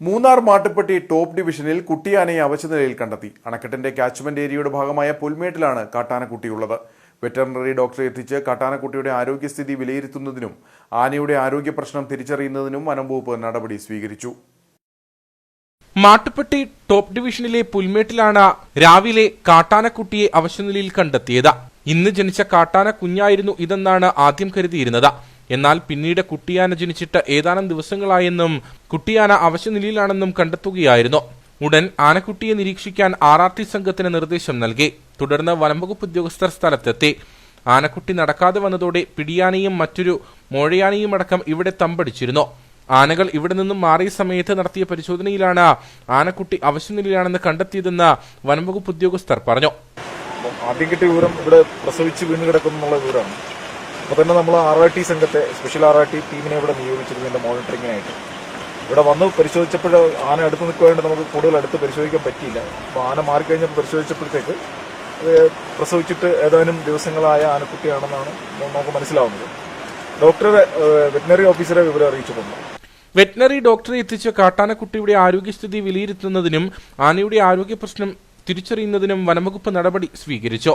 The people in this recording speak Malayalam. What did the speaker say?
മൂന്നാർ മാട്ടുപ്പെട്ടി ടോപ്പ് ഡിവിഷനിൽ കുട്ടിയാനയെ അവശനിലയിൽ കണ്ടെത്തി. അണക്കെട്ടിന്റെ കാച്ച്മെന്റ് ഏരിയയുടെ ഭാഗമായ പുൽമേട്ടിലാണ് കാട്ടാനക്കുട്ടിയുള്ളത്. വെറ്ററിനറി ഡോക്ടറെ എത്തിച്ച് കാട്ടാനക്കുട്ടിയുടെ ആരോഗ്യസ്ഥിതി വിലയിരുത്തുന്നതിനും ആനയുടെ ആരോഗ്യ പ്രശ്നം തിരിച്ചറിയുന്നതിനും വനംവകുപ്പ് നടപടി സ്വീകരിച്ചു. മാട്ടുപ്പെട്ടി ടോപ്പ് ഡിവിഷനിലെ പുൽമേട്ടിലാണ് രാവിലെ കാട്ടാനക്കുട്ടിയെ അവശനിലയിൽ കണ്ടെത്തിയത്. ഇന്ന് ജനിച്ച കാട്ടാന കുഞ്ഞായിരുന്നു ഇതെന്നാണ് ആദ്യം കരുതിയിരുന്നത്. എന്നാൽ പിന്നീട് കുട്ടിയാന ജനിച്ചിട്ട് ഏതാനും ദിവസങ്ങളായെന്നും കുട്ടിയാന അവശനിലയിലാണെന്നും കണ്ടെത്തുകയായിരുന്നു. ഉടൻ ആനക്കുട്ടിയെ നിരീക്ഷിക്കാൻ ആർ ആർ ടി സംഘത്തിന് നിർദ്ദേശം നൽകി. തുടർന്ന് വനംവകുപ്പ് ഉദ്യോഗസ്ഥർ സ്ഥലത്തെത്തി. ആനക്കുട്ടി നടക്കാതെ വന്നതോടെ പിടിയാനയും മറ്റൊരു മോഴയാനയും അടക്കം ഇവിടെ തമ്പടിച്ചിരുന്നു. ആനകൾ ഇവിടെ നിന്നും മാറിയ സമയത്ത് നടത്തിയ പരിശോധനയിലാണ് ആനക്കുട്ടി അവശനിലയിലാണെന്ന് കണ്ടെത്തിയതെന്ന് വനംവകുപ്പ് ഉദ്യോഗസ്ഥർ പറഞ്ഞു. ആദ്യം കിട്ടിയ വിവരം ഇവിടെ പ്രസവിച്ച് വീണ് കിടക്കുന്നുള്ള വിവരമാണ്. അപ്പോൾ തന്നെ നമ്മൾ ആർ ആർ ടി സംഘത്തെ സ്പെഷ്യൽ ആർ ആർ ടി ടീമിനെ ഇവിടെ നിയോഗിച്ചിരുന്നതിന്റെ മോണിറ്ററിങ്ങിനായിട്ട് ഇവിടെ വന്ന് പരിശോധിച്ചപ്പോൾ ആന അടുത്ത് നിൽക്കുവാണ്ട് നമുക്ക് കൂടുതൽ അടുത്ത് പരിശോധിക്കാൻ പറ്റിയില്ല. അപ്പോൾ ആന മാറിക്കഴിഞ്ഞപ്പോൾ പരിശോധിച്ചപ്പോഴത്തേക്ക് അത് പ്രസവിച്ചിട്ട് ഏതാനും ദിവസങ്ങളായ ആനക്കുട്ടിയാണെന്നാണ് നമുക്ക് മനസ്സിലാവുന്നത്. ഡോക്ടറെ വെറ്റിനറി ഓഫീസറെ വിവരം അറിയിച്ചിട്ടുണ്ട് വെറ്റിനറി ഡോക്ടറെ എത്തിച്ച് കാട്ടാനക്കുട്ടിയുടെ ആരോഗ്യസ്ഥിതി വിലയിരുത്തുന്നതിനും ആനയുടെ ആരോഗ്യ പ്രശ്നം തിരിച്ചറിയുന്നതിനും വനംവകുപ്പ് നടപടി സ്വീകരിച്ചു.